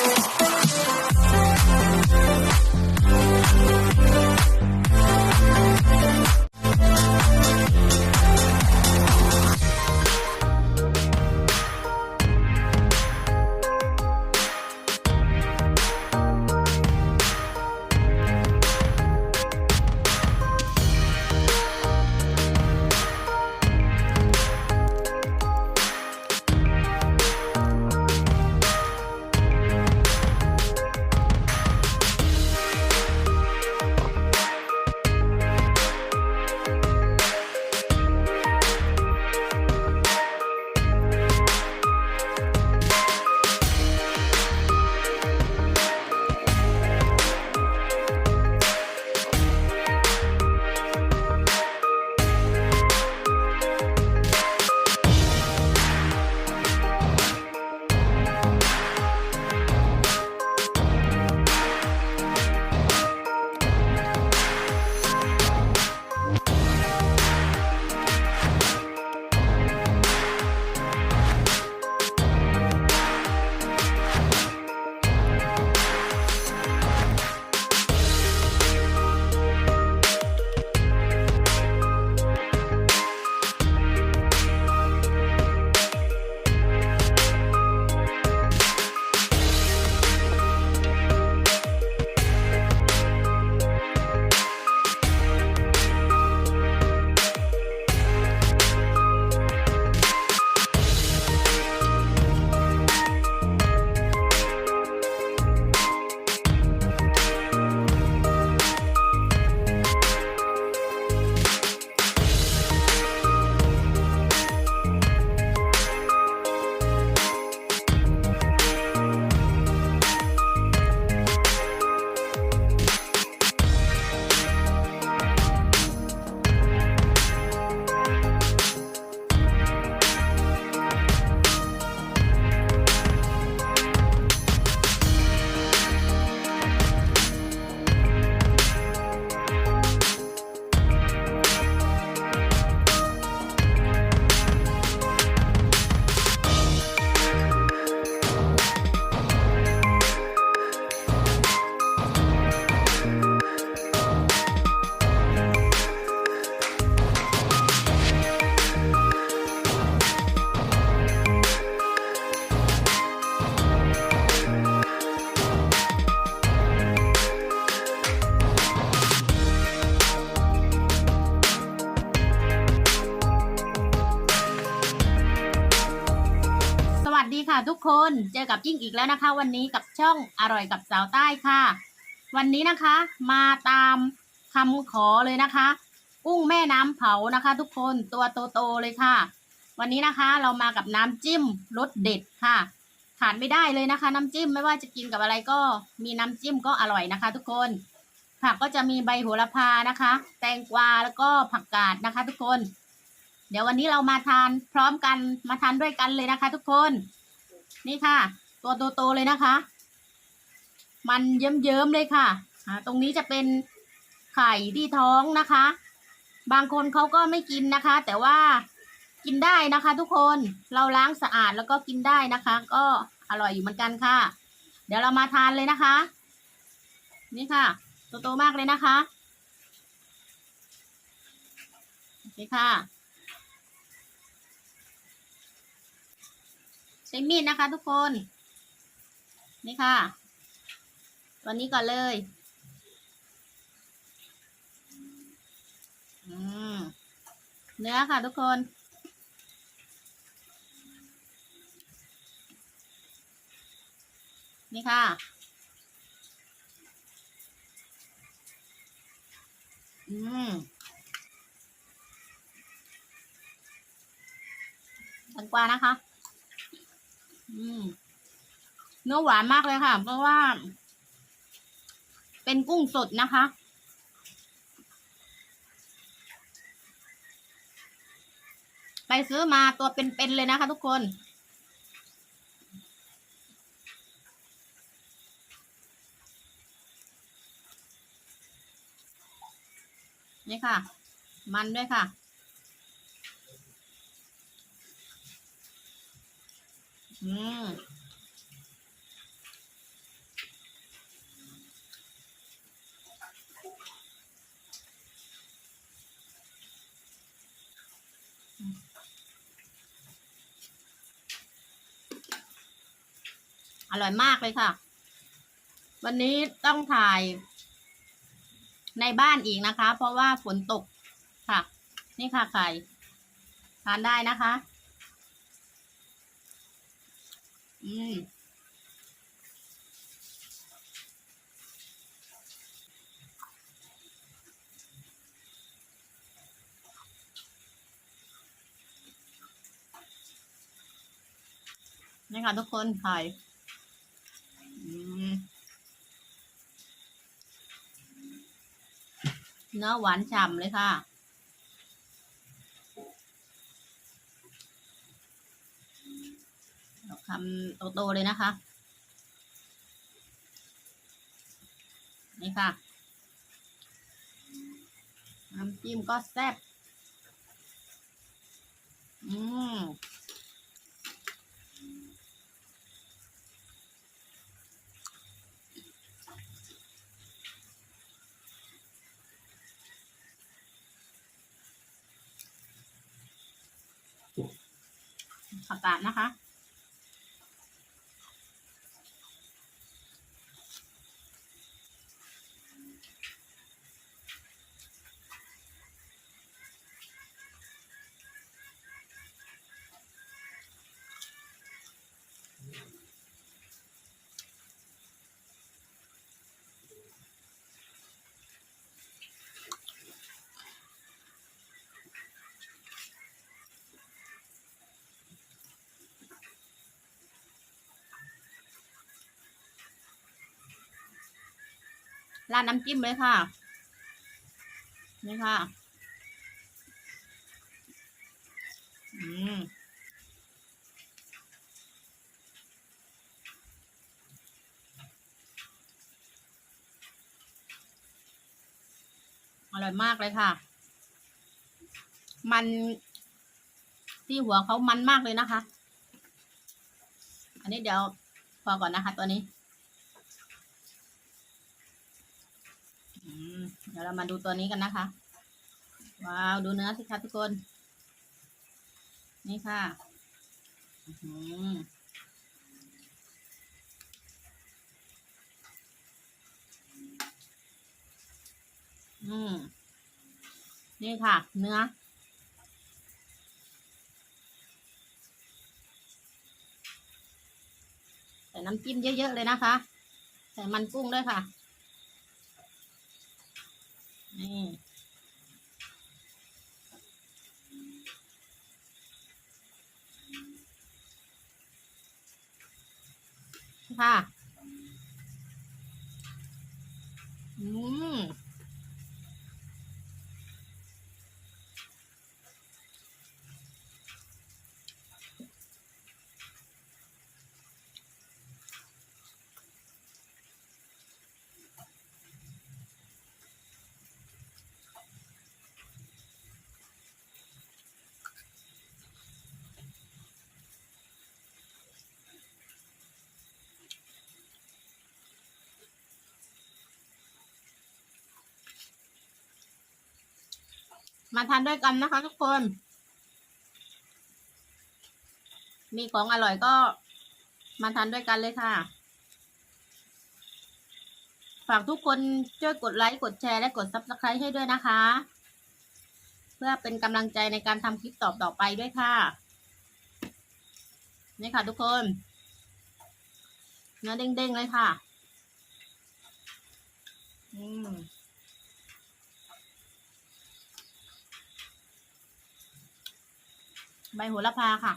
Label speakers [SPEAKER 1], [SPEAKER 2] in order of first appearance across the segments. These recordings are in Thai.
[SPEAKER 1] ส คนเจอกับจิ้งอีกแล้วนะคะ วันนี้กับช่องอร่อยกับสาวใต้ค่ะ วันนี้นะคะ มาตามคำขอเลยนะคะ กุ้งแม่น้ำเผานะคะ ทุกคนตัวโตๆเลยค่ะ วันนี้นะคะเรามากับน้ำจิ้มรสเด็ดค่ะขาดไม่ได้เลยนะคะ น้ำจิ้มไม่ว่าจะกินกับอะไรก็มีน้ำจิ้มก็อร่อยนะคะ ทุกคนผักก็จะมีใบโหระพานะคะ แตงกวาแล้วก็ผักกาดนะคะ ทุกคน เดี๋ยววันนี้เรามาทานพร้อมกันมาทานด้วยกันเลยนะคะ ทุกคน นี่ค่ะ ตัวโตๆเลยนะคะ มันเยิ้มๆเลยค่ะตรงนี้จะเป็นไข่ที่ท้องนะคะ บางคนเขาก็ไม่กินนะคะ แต่ว่ากินได้นะคะ ทุกคนเราล้างสะอาดแล้วก็กินได้นะคะ ก็อร่อยอยู่เหมือนกันค่ะ เดี๋ยวเรามาทานเลยนะคะ นี่ค่ะโตๆมากเลยนะคะ โอเคค่ะ ใช้มีดนะคะทุกคน นี่ค่ะ ตัวนี้ก่อนเลยอืมเนื้อค่ะทุกคนนี่ค่ะ อืมแตงกวานะคะ อืมเนื้อหวานมากเลยค่ะ เพราะว่า เป็นกุ้งสดนะคะ ไปซื้อมาตัวเป็นๆเลยนะคะทุกคนนี่ค่ะ มันด้วยค่ะ อืมอร่อยมากเลยค่ะ วันนี้ต้องถ่าย ในบ้านอีกนะคะ เพราะว่าฝนตกค่ะ นี่ค่ะไข่ทานได้นะคะ อืมนี่ค่ะทุกคนไข่อืมเนื้อหวานฉ่ำเลยค่ะ คำโตๆเลยนะคะ นี่ค่ะ น้ำจิ้มก็แซ่บ อืมผักกาดนะคะ ราดน้ำจิ้มเลยค่ะ นี่ค่ะ อืมอร่อยมากเลยค่ะ มันที่หัวเขามันมากเลยนะคะ อันนี้เดี๋ยวพอก่อนนะคะตัวนี้ อืม เดี๋ยวเรามาดูตัวนี้กันนะคะ ว้าว ดูเนื้อสิคะทุกคน นี่ค่ะอื้อหืออืมนี่ค่ะ เนื้อใส่น้ำจิ้มเยอะ ๆ เลยนะคะ ใส่มันกุ้งด้วยค่ะ นี่ค่ะ อืม มาทานด้วยกันนะคะ ทุกคน มีของอร่อยก็มาทานด้วยกันเลยค่ะ ฝากทุกคนช่วยกดไลค์ กดแชร์ และกด subscribe ให้ด้วยนะคะ เพื่อเป็นกำลังใจในการทำคลิปต่อต่อไปด้วยค่ะ นี่ค่ะทุกคนเนื้อเด้งๆเลยค่ะ อืม ใบโหระพาค่ะ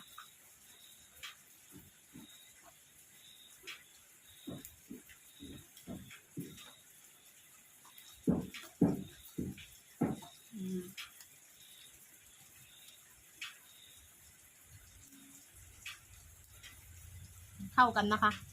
[SPEAKER 1] เข้ากันนะคะ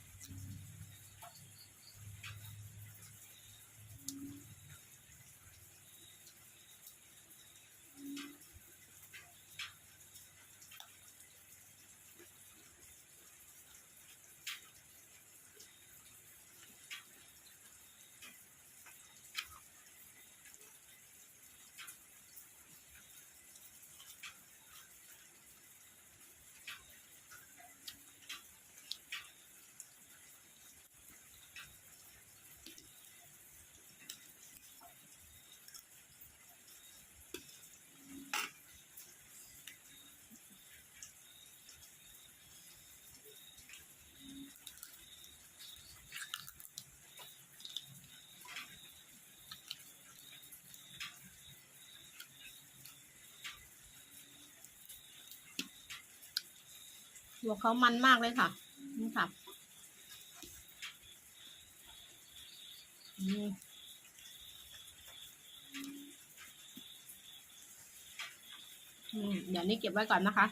[SPEAKER 1] หัวเขามันมากเลยค่ะ นี่ค่ะอือืมเดี๋ยวนี้เก็บไว้ก่อนนะคะ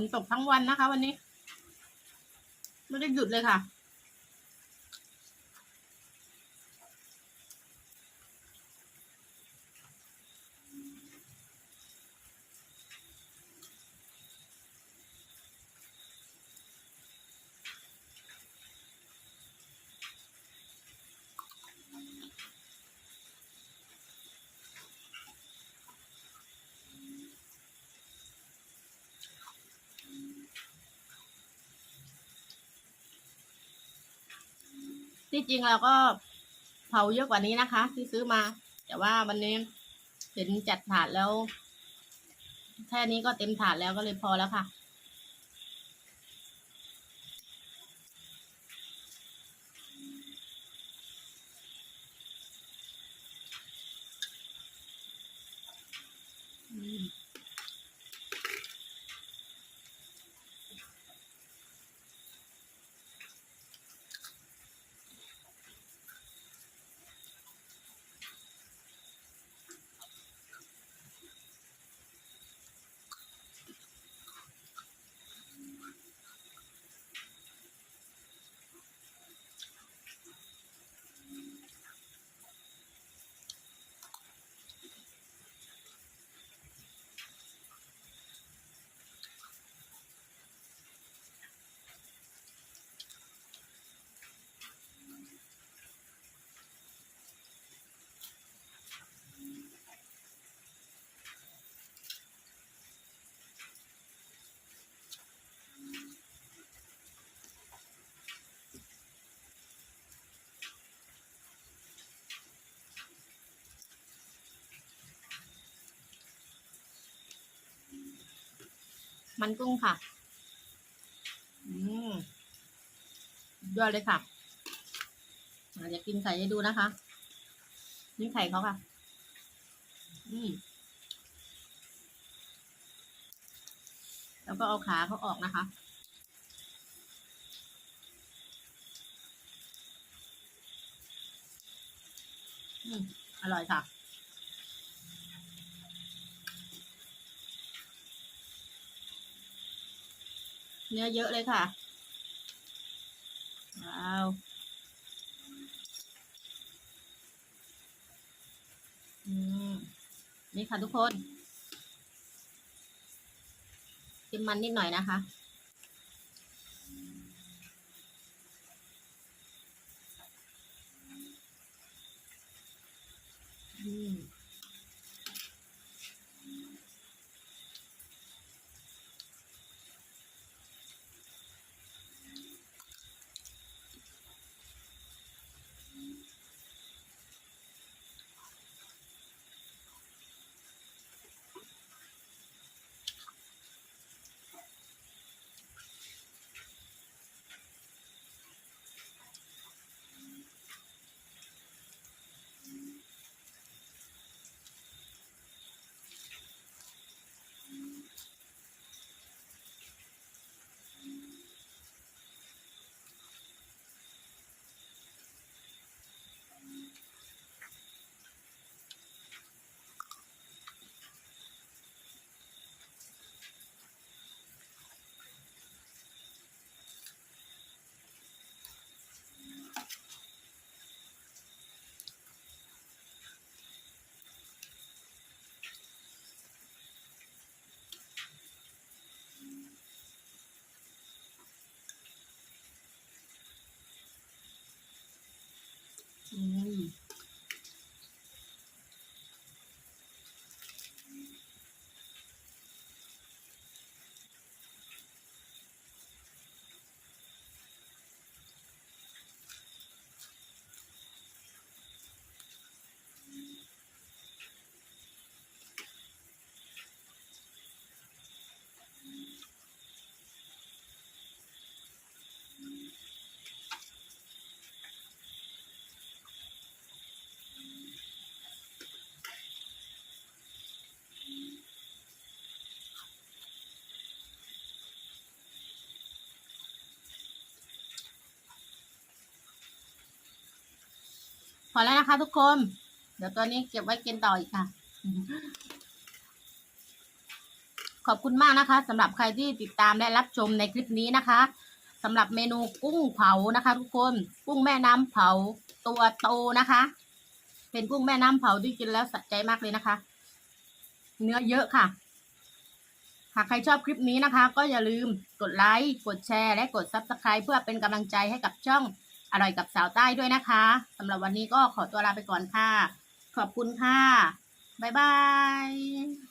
[SPEAKER 1] ฝนตกทั้งวันนะคะ วันนี้ ไม่ได้หยุดเลยค่ะ ที่จริงเราก็เผาเยอะกว่านี้นะคะ ที่ซื้อมา แต่ว่าวันนี้เห็นจัดถาดแล้ว แค่นี้ก็เต็มถาดแล้วก็เลยพอแล้วค่ะ อืม มันกุ้งค่ะ อืมยอดเลยค่ะอะเดี๋ยวกินไข่ให้ดูนะคะ นี่ไข่เขาค่ะ อืมแล้วก็เอาขาเขาออกนะคะอืมอร่อยค่ะ เนื้อเยอะเลยค่ะ ว้าวอืมนี่ค่ะทุกคนจิ้มมันนิดหน่อยนะคะ อแล้วนะคะทุกคน เดี๋ยวตัวนี้เก็บไว้กินต่ออีกค่ะ ขอบคุณมากนะคะสำหรับใครที่ติดตามและรับชมในคลิปนี้นะคะสำหรับเมนูกุ้งเผานะคะ ทุกคน กุ้งแม่น้ำเผาตัวโตนะคะ เป็นกุ้งแม่น้ำเผาที่กินแล้วสะใจมากเลยนะคะ เนื้อเยอะค่ะ หากใครชอบคลิปนี้นะคะ ก็อย่าลืมกดไลค์ กดแชร์ และกด Subscribe เพื่อเป็นกำลังใจให้กับช่อง อร่อยกับสาวใต้ด้วยนะคะสำหรับวันนี้ก็ขอตัวลาไปก่อนค่ะ ขอบคุณค่ะ บ๊ายบาย